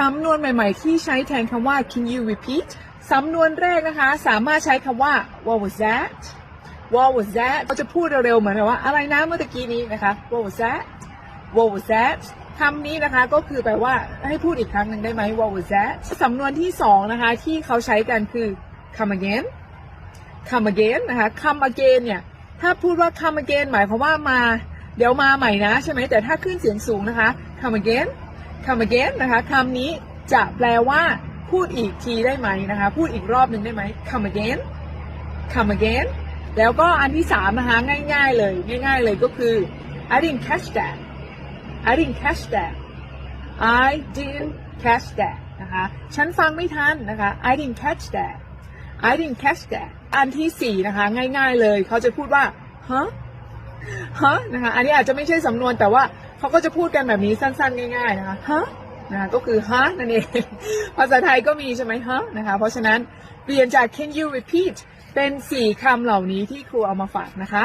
สำนวนใหม่ ๆ ที่ใช้แทนคำว่า can you repeat สำนวนแรกนะคะ สามารถใช้คำว่า what was that what was that เราจะพูดเร็วๆเหมือนกับว่าอะไรนะเมื่อตะกี้นี้นะคะ what was that what was that คำนี้นะคะก็คือแปลว่าให้พูดอีกครั้งหนึ่งได้ไหม what was that สำนวนที่สองนะคะที่เขาใช้กันคือ come again come again นะคะ come again เนี่ย ถ้าพูดว่า come again หมายความว่ามา เดี๋ยวมาใหม่นะใช่ไหมแต่ถ้าขึ้นเสียงสูงนะคะ come again come again นะคะคำนี้จะแปลว่าพูดอีกทีได้ไหมนะคะ พูดอีกรอบหนึ่งได้ไหม come again come again แล้วก็อันที่สามนะคะง่ายๆเลยง่ายๆเลยก็คือ I didn't catch that I didn't catch that I didn't catch that นะคะฉันฟังไม่ทันนะคะ I didn't catch that I didn't catch that อันที่สี่นะคะง่ายๆเลยเขาจะพูดว่าฮะฮะนะคะอันนี้อาจจะไม่ใช่สำนวนแต่ว่า เขาก็จะพูดกันแบบนี้สั้น ๆ ง่ายๆนะคะฮะนะคะก็คือฮะนั่นเอง ภาษาไทยก็มีใช่ไหมฮะนะคะ เพราะฉะนั้นเปลี่ยนจาก can you repeat เป็นสี่คำเหล่านี้ที่ครูเอามาฝากนะคะ